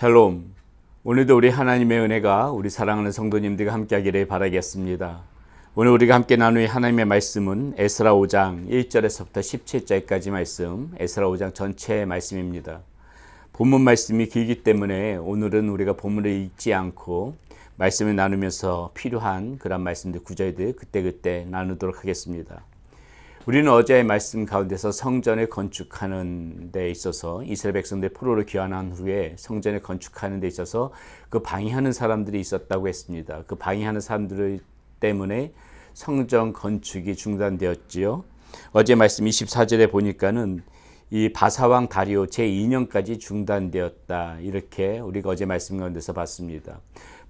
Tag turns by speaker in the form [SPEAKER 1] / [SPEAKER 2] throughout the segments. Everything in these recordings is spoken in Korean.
[SPEAKER 1] 샬롬. 오늘도 우리 하나님의 은혜가 우리 사랑하는 성도님들과 함께하기를 바라겠습니다. 오늘 우리가 함께 나누의 하나님의 말씀은 에스라 5장 1절에서부터 17절까지 말씀, 에스라 5장 전체의 말씀입니다. 본문 말씀이 길기 때문에 오늘은 우리가 본문을 읽지 않고 말씀을 나누면서 필요한 그런 말씀들, 구절들 그때그때 나누도록 하겠습니다. 우리는 어제의 말씀 가운데서 성전을 건축하는 데 있어서 이스라엘 백성들 포로로 귀환한 후에 성전을 건축하는 데 있어서 그 방해하는 사람들이 있었다고 했습니다. 그 방해하는 사람들 때문에 성전 건축이 중단되었지요. 어제 말씀 24절에 보니까는 이 바사왕 다리오 제2년까지 중단되었다. 이렇게 우리가 어제 말씀 가운데서 봤습니다.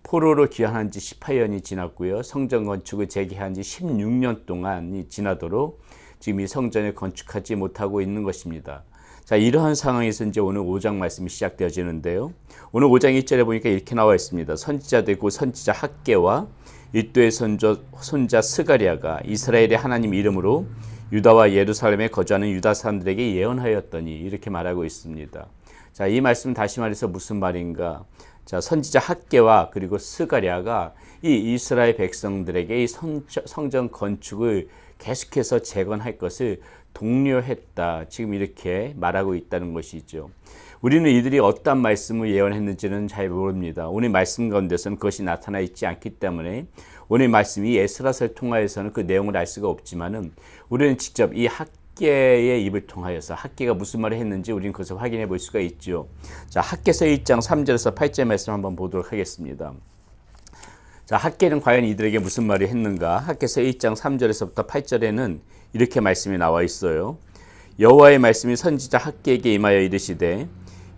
[SPEAKER 1] 포로로 귀환한 지 18년이 지났고요. 성전 건축을 재개한 지 16년 동안이 지나도록 지금 이 성전을 건축하지 못하고 있는 것입니다. 자, 이러한 상황에서 이제 오늘 5장 말씀이 시작되어지는데요. 오늘 5장 1절에 보니까 이렇게 나와 있습니다. 선지자들 고 선지자 학계와 이또의 선조, 손자 스가리아가 이스라엘의 하나님 이름으로 유다와 예루살렘에 거주하는 유다 사람들에게 예언하였더니 이렇게 말하고 있습니다. 자, 이 말씀 다시 말해서 무슨 말인가? 자, 선지자 학계와 그리고 스가리아가 이 이스라엘 백성들에게 이 성전 건축을 계속해서 재건할 것을 독려했다. 지금 이렇게 말하고 있다는 것이죠. 우리는 이들이 어떤 말씀을 예언했는지는 잘 모릅니다. 오늘 말씀 가운데서는 그것이 나타나 있지 않기 때문에 오늘 말씀이 에스라서를 통하여서는 그 내용을 알 수가 없지만은 우리는 직접 이 학계의 입을 통하여서 학계가 무슨 말을 했는지 우리는 그것을 확인해 볼 수가 있죠. 자, 학계서 1장 3절에서 8절 말씀 한번 보도록 하겠습니다. 자, 학계는 과연 이들에게 무슨 말을 했는가? 학계서 1장 3절에서부터 8절에는 이렇게 말씀이 나와 있어요. 여호와의 말씀이 선지자 학계에게 임하여 이르시되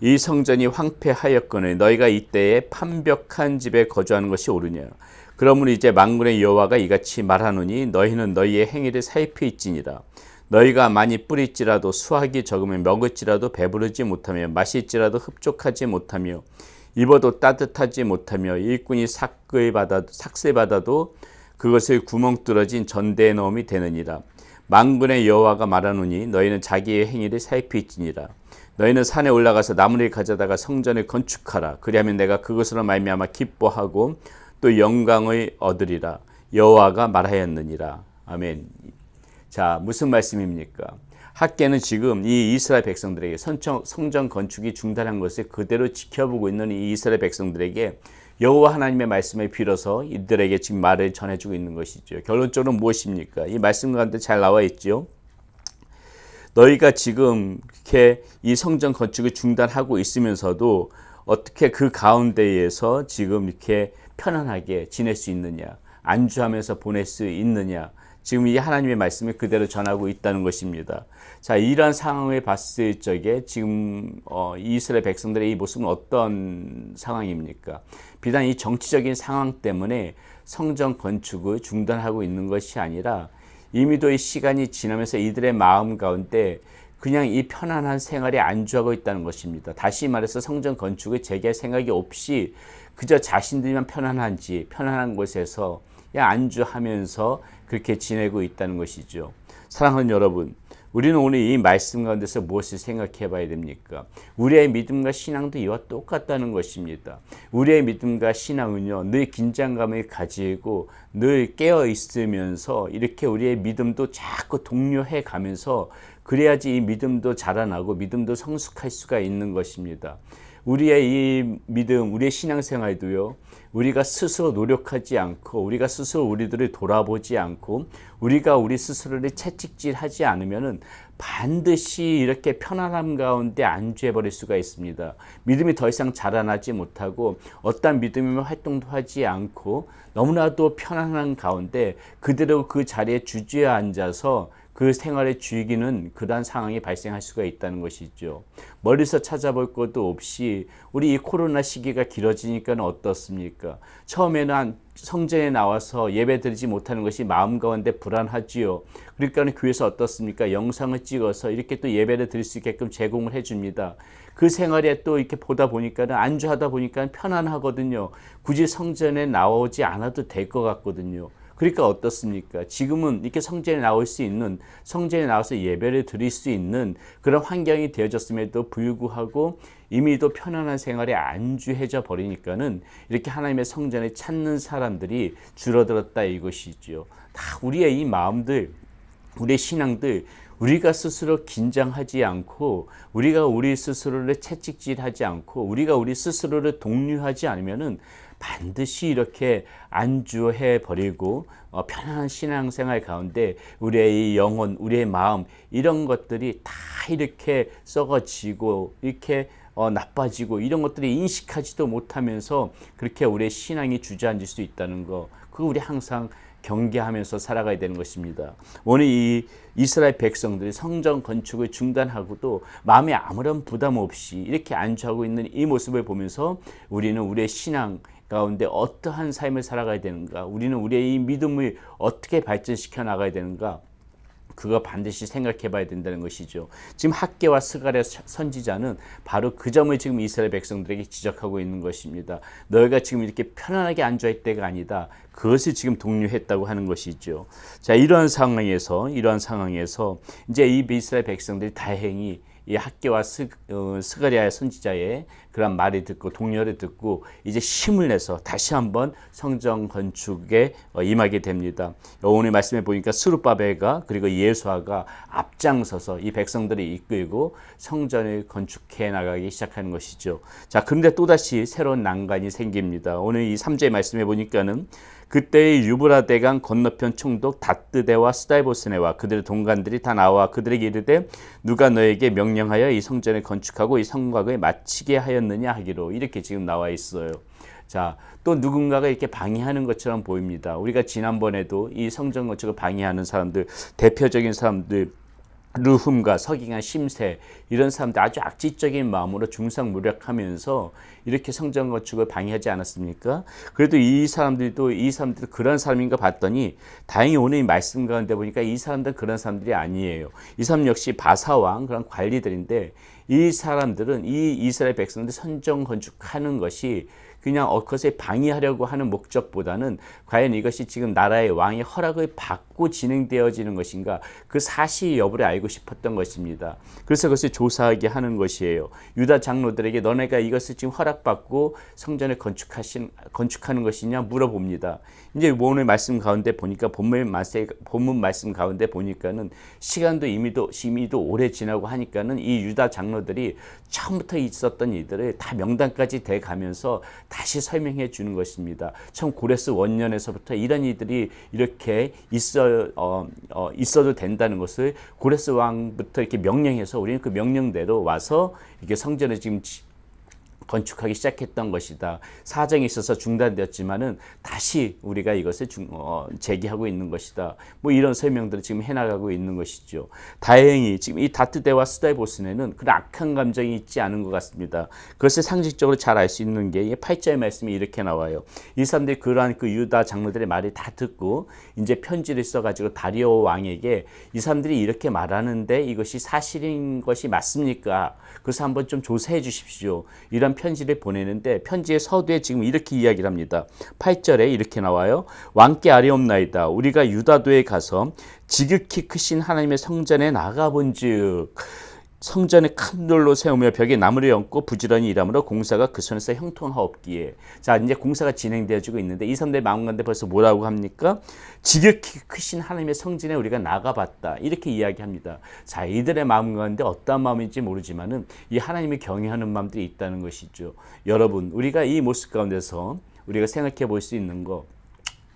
[SPEAKER 1] 이 성전이 황폐하였거늘 너희가 이때에 판벽한 집에 거주하는 것이 옳으냐 그러므로 이제 만군의 여호와가 이같이 말하노니 너희는 너희의 행위를 살피있지니라 너희가 많이 뿌릴지라도 수확이 적으면 먹을지라도 배부르지 못하며 마실지라도 흡족하지 못하며 입어도 따뜻하지 못하며 일꾼이 삭을 받아 삭세 받아도 그것을 구멍 뚫어진 전대에 넣음이 되느니라. 만군의 여호와가 말하노니 너희는 자기의 행위를 살피지니라. 너희는 산에 올라가서 나무를 가져다가 성전을 건축하라. 그리하면 내가 그것으로 말미암아 기뻐하고 또 영광을 얻으리라. 여호와가 말하였느니라. 아멘. 자 무슨 말씀입니까 학계는 지금 이 이스라엘 백성들에게 선청, 성전 건축이 중단한 것을 그대로 지켜보고 있는 이 이스라엘 백성들에게 여호와 하나님의 말씀을 빌어서 이들에게 지금 말을 전해주고 있는 것이죠. 결론적으로 무엇입니까? 이 말씀 가운데 잘 나와 있죠. 너희가 지금 이렇게 이 성전 건축을 중단하고 있으면서도 어떻게 그 가운데에서 지금 이렇게 편안하게 지낼 수 있느냐, 안주하면서 보낼 수 있느냐, 지금 이 하나님의 말씀을 그대로 전하고 있다는 것입니다. 자, 이러한 상황을 봤을 적에 지금 어, 이스라엘 백성들의 이 모습은 어떤 상황입니까? 비단 이 정치적인 상황 때문에 성전 건축을 중단하고 있는 것이 아니라 이미도 이 시간이 지나면서 이들의 마음 가운데 그냥 이 편안한 생활에 안주하고 있다는 것입니다. 다시 말해서 성전 건축을 재개할 생각이 없이 그저 자신들만 편안한지 편안한 곳에서 안주하면서 그렇게 지내고 있다는 것이죠. 사랑하는 여러분, 우리는 오늘 이 말씀 가운데서 무엇을 생각해 봐야 됩니까? 우리의 믿음과 신앙도 이와 똑같다는 것입니다. 우리의 믿음과 신앙은요, 늘 긴장감을 가지고 늘 깨어 있으면서 이렇게 우리의 믿음도 자꾸 독려해 가면서 그래야지 이 믿음도 자라나고 믿음도 성숙할 수가 있는 것입니다. 우리의 이 믿음, 우리의 신앙생활도요, 우리가 스스로 노력하지 않고, 우리가 스스로 우리들을 돌아보지 않고, 우리가 우리 스스로를 채찍질하지 않으면은 반드시 이렇게 편안함 가운데 안주해버릴 수가 있습니다. 믿음이 더 이상 자라나지 못하고, 어떤 믿음이면 활동도 하지 않고, 너무나도 편안한 가운데 그대로 그 자리에 주저앉아서 앉아서 그 생활의 주기는 그러한 상황이 발생할 수가 있다는 것이죠. 멀리서 찾아볼 것도 없이 우리 이 코로나 시기가 길어지니까 어떻습니까? 처음에는 성전에 나와서 예배 드리지 못하는 것이 마음 가운데 불안하지요. 그러니까 교회에서 어떻습니까? 영상을 찍어서 이렇게 또 예배를 드릴 수 있게끔 제공을 해줍니다. 그 생활에 또 이렇게 보다 보니까는 안주하다 보니까 편안하거든요. 굳이 성전에 나오지 않아도 될 것 같거든요. 그러니까 어떻습니까? 지금은 이렇게 성전에 나올 수 있는 성전에 나와서 예배를 드릴 수 있는 그런 환경이 되어졌음에도 불구하고 이미도 편안한 생활에 안주해져 버리니까는 이렇게 하나님의 성전을 찾는 사람들이 줄어들었다 이것이지요. 다 우리의 이 마음들, 우리의 신앙들 우리가 스스로 긴장하지 않고 우리가 우리 스스로를 채찍질하지 않고 우리가 우리 스스로를 독려하지 않으면은 반드시 이렇게 안주해 버리고 어, 편안한 신앙생활 가운데 우리의 이 영혼, 우리의 마음 이런 것들이 다 이렇게 썩어지고 이렇게 어, 나빠지고 이런 것들이 인식하지도 못하면서 그렇게 우리의 신앙이 주저앉을 수 있다는 거. 그거 우리 항상 경계하면서 살아가야 되는 것입니다. 오늘 이 이스라엘 백성들이 성전 건축을 중단하고도 마음에 아무런 부담 없이 이렇게 안주하고 있는 이 모습을 보면서 우리는 우리의 신앙 가운데 어떠한 삶을 살아가야 되는가? 우리는 우리의 이 믿음을 어떻게 발전시켜 나가야 되는가? 그거 반드시 생각해 봐야 된다는 것이죠. 지금 학계와 스가랴 선지자는 바로 그 점을 지금 이스라엘 백성들에게 지적하고 있는 것입니다. 너희가 지금 이렇게 편안하게 앉아 있을 때가 아니다. 그것을 지금 독려했다고 하는 것이죠. 자, 이러한 상황에서 이러한 상황에서 이제 이 이스라엘 백성들이 다행히 이 학계와 스, 어, 스가리아의 선지자의 그런 말을 듣고 동료를 듣고 이제 힘을 내서 다시 한번 성전 건축에 어, 임하게 됩니다. 오늘 말씀해 보니까 스루바벨가 그리고 예수아가 앞장서서 이 백성들이 이끌고 성전을 건축해 나가기 시작하는 것이죠. 자, 그런데 또다시 새로운 난관이 생깁니다. 오늘 이 3절 말씀해 보니까는 그때의 유브라 대강 건너편 총독 다뜨대와 스다이보스네와 그들의 동간들이 다 나와 그들에게 이르되 누가 너에게 명령하여 이 성전을 건축하고 이 성곽을 마치게 하였느냐 하기로 이렇게 지금 나와 있어요. 자, 또 누군가가 이렇게 방해하는 것처럼 보입니다. 우리가 지난번에도 이 성전 건축을 방해하는 사람들, 대표적인 사람들, 르흠과 서기관 심세 이런 사람들 아주 악질적인 마음으로 중상무력하면서 이렇게 성전 건축을 방해하지 않았습니까? 그래도 이 사람들도 이 사람들 그런 사람인가 봤더니 다행히 오늘 이 말씀 가운데 보니까 이 사람들 그런 사람들이 아니에요. 이 사람 역시 바사왕 그런 관리들인데 이 사람들은 이 이스라엘 백성들 선정 건축하는 것이 그냥 엇컷에 방해하려고 하는 목적보다는 과연 이것이 지금 나라의 왕의 허락을 받고 진행되어지는 것인가 그 사실 여부를 알고 싶었던 것입니다. 그래서 그것을 조사하게 하는 것이에요. 유다 장로들에게 너네가 이것을 지금 허락받고 성전을 건축하신 건축하는 것이냐 물어봅니다. 이제 오늘 말씀 가운데 보니까 본문 말씀 본문 말씀 가운데 보니까는 시간도 이미도 이미도 오래 지나고 하니까는 이 유다 장로들이 처음부터 있었던 일들을 다 명단까지 돼 가면서 다시 설명해 주는 것입니다. 참 고레스 원년에서부터 이런 이들이 이렇게 있어 어, 어, 있어도 된다는 것을 고레스 왕부터 이렇게 명령해서 우리는 그 명령대로 와서 이게 성전을 지금 건축하기 시작했던 것이다. 사정이 있어서 중단되었지만은 다시 우리가 이것을 중, 어, 재기하고 있는 것이다. 뭐 이런 설명들을 지금 해나가고 있는 것이죠. 다행히 지금 이 다트대와 스다이보스네는 그런 악한 감정이 있지 않은 것 같습니다. 그것을 상식적으로 잘 알 수 있는 게 8절 말씀이 이렇게 나와요. 이 사람들이 그러한 그 유다 장로들의 말을 다 듣고 이제 편지를 써가지고 다리오 왕에게 이 사람들이 이렇게 말하는데 이것이 사실인 것이 맞습니까? 그래서 한번 좀 조사해 주십시오. 이런 편지를 보내는데 편지의 서두에 지금 이렇게 이야기를 합니다. 8절에 이렇게 나와요. 왕께 아뢰옵나이다. 우리가 유다도에 가서 지극히 크신 하나님의 성전에 나가본즉 성전에 큰 돌로 세우며 벽에 나무를 얹고 부지런히 일함으로 공사가 그 손에서 형통하옵기에 자 이제 공사가 진행되어지고 있는데 이 사람들 마음 가운데 벌써 뭐라고 합니까? 지극히 크신 하나님의 성전에 우리가 나가봤다 이렇게 이야기합니다. 자 이들의 마음 가운데 어떠한 마음인지 모르지만은 이 하나님을 경외하는 마음들이 있다는 것이죠. 여러분 우리가 이 모습 가운데서 우리가 생각해 볼 수 있는 거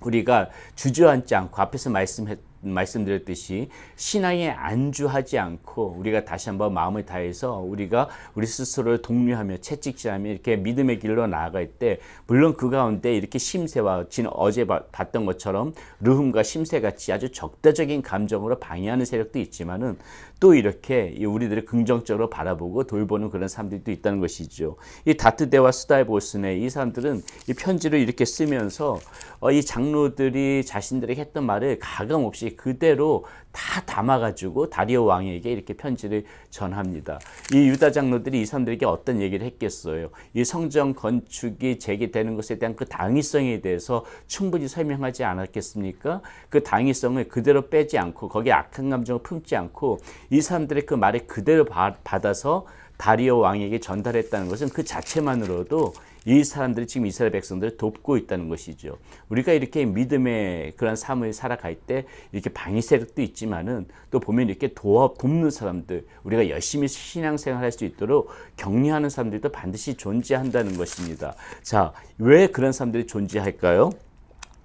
[SPEAKER 1] 우리가 주저앉지 않고 앞에서 말씀했 말씀드렸듯이 신앙에 안주하지 않고 우리가 다시 한번 마음을 다해서 우리가 우리 스스로를 독려하며 채찍질하며 이렇게 믿음의 길로 나아갈 때 물론 그 가운데 이렇게 심세와 지난 어제 봤던 것처럼 르흠과 심세 같이 아주 적대적인 감정으로 방해하는 세력도 있지만은 또 이렇게 이 우리들을 긍정적으로 바라보고 돌보는 그런 사람들도 있다는 것이죠. 이 다트데와 스타이보스네 이 사람들은 이 편지를 이렇게 쓰면서 어, 이 장로들이 자신들에게 했던 말을 가감 없이 그대로 다 담아가지고 다리오 왕에게 이렇게 편지를 전합니다. 이 유다 장로들이 이 사람들에게 어떤 얘기를 했겠어요? 이 성전 건축이 재개되는 것에 대한 그 당위성에 대해서 충분히 설명하지 않았겠습니까? 그 당위성을 그대로 빼지 않고 거기에 악한 감정을 품지 않고 이 사람들의 그 말을 그대로 받아서 다리오 왕에게 전달했다는 것은 그 자체만으로도 이 사람들이 지금 이스라엘 백성들을 돕고 있다는 것이죠. 우리가 이렇게 믿음의 그런 삶을 살아갈 때 이렇게 방위 세력도 있지만은 또 보면 이렇게 도와 돕는 사람들, 우리가 열심히 신앙생활 할 수 있도록 격려하는 사람들도 반드시 존재한다는 것입니다. 자, 왜 그런 사람들이 존재할까요?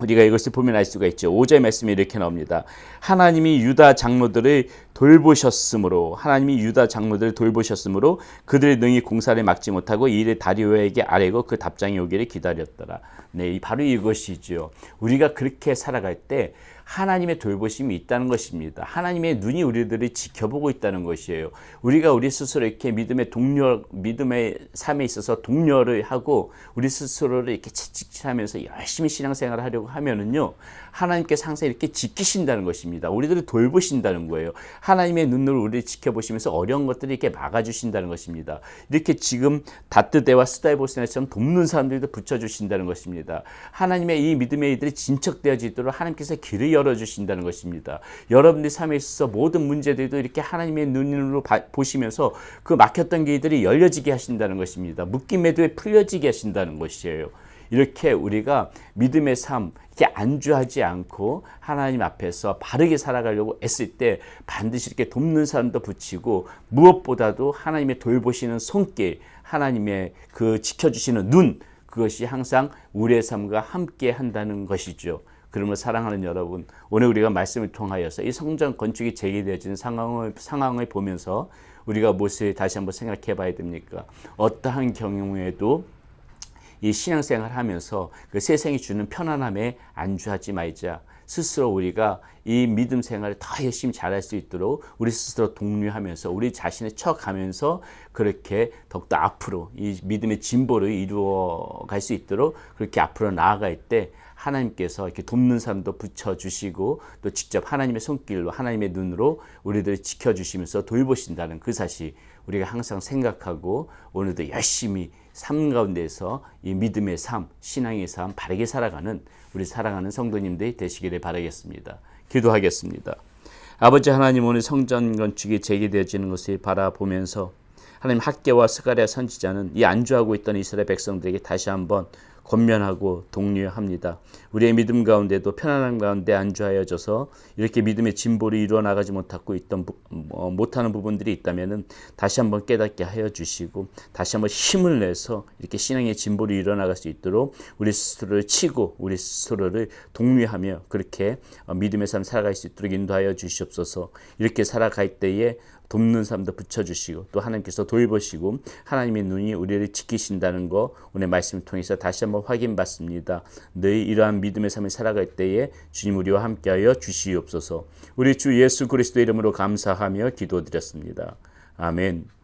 [SPEAKER 1] 우리가 이것을 보면 알 수가 있죠. 5절 말씀이 이렇게 나옵니다. 하나님이 유다 장로들을 돌보셨으므로 하나님이 유다 장로들을 돌보셨으므로 그들의 능히 공사를 막지 못하고 이 일을 다리오에게 아뢰고 그 답장이 오기를 기다렸더라. 네, 바로 이것이죠. 우리가 그렇게 살아갈 때 하나님의 돌보심이 있다는 것입니다. 하나님의 눈이 우리들을 지켜보고 있다는 것이에요. 우리가 우리 스스로 이렇게 믿음의 동료, 믿음의 삶에 있어서 동료를 하고 우리 스스로를 이렇게 채찍질하면서 열심히 신앙생활을 하려고 하면은요, 하나님께서 항상 이렇게 지키신다는 것입니다. 우리들을 돌보신다는 거예요. 하나님의 눈으로 우리를 지켜보시면서 어려운 것들을 이렇게 막아주신다는 것입니다. 이렇게 지금 다트대와 스타이보스네처럼 돕는 사람들도 붙여주신다는 것입니다. 하나님의 이 믿음의 이들이 진척되어지도록 하나님께서 길을 열어주신다는 것입니다. 여러분들 삶에 있어서 모든 문제들도 이렇게 하나님의 눈으로 바, 보시면서 그 막혔던 길들이 열려지게 하신다는 것입니다. 매도에 풀려지게 하신다는 것이에요. 이렇게 우리가 믿음의 삶 이렇게 안주하지 않고 하나님 앞에서 바르게 살아가려고 애쓸 때 반드시 이렇게 돕는 사람도 붙이고 무엇보다도 하나님의 돌보시는 손길, 하나님의 그 지켜주시는 눈 그것이 항상 우리의 삶과 함께 한다는 것이죠. 그러면 사랑하는 여러분, 오늘 우리가 말씀을 통하여서 이 성전 건축이 재개되어지는 상황을 상황을 보면서 우리가 무엇을 다시 한번 생각해 봐야 됩니까? 어떠한 경우에도 이 신앙생활 하면서 그 세상이 주는 편안함에 안주하지 말자. 스스로 우리가 이 믿음 생활을 더 열심히 잘할 수 있도록 우리 스스로 독려하면서 우리 자신을 쳐가면서 그렇게 더욱더 앞으로 이 믿음의 진보를 이루어 갈 수 있도록 그렇게 앞으로 나아갈 때 하나님께서 이렇게 돕는 사람도 붙여주시고 또 직접 하나님의 손길로 하나님의 눈으로 우리들을 지켜주시면서 돌보신다는 그 사실 우리가 항상 생각하고 오늘도 열심히 삶 가운데서 이 믿음의 삶, 신앙의 삶 바르게 살아가는 우리 사랑하는 성도님들이 되시기를 바라겠습니다. 기도하겠습니다. 아버지 하나님 오늘 성전 건축이 재개되어지는 것을 바라보면서 하나님 학계와 스가랴 선지자는 이 안주하고 있던 이스라엘 백성들에게 다시 한번 권면하고 독려합니다. 우리의 믿음 가운데도 편안함 가운데 안주하여져서 이렇게 믿음의 진보를 이루어 나가지 못하고 있던 어, 못하는 부분들이 있다면은 다시 한번 깨닫게 하여 주시고 다시 한번 힘을 내서 이렇게 신앙의 진보를 이루어 나갈 수 있도록 우리 스스로를 치고 우리 스스로를 독려하며 그렇게 어, 믿음의 삶 살아갈 수 있도록 인도하여 주시옵소서. 이렇게 살아갈 때에 돕는 사람도 붙여주시고 또 하나님께서 돌보시고 하나님의 눈이 우리를 지키신다는 거 오늘 말씀을 통해서 다시 한번 확인받습니다. 너희 이러한 믿음의 삶을 살아갈 때에 주님 우리와 함께하여 주시옵소서. 우리 주 예수 그리스도 이름으로 감사하며 기도드렸습니다. 아멘.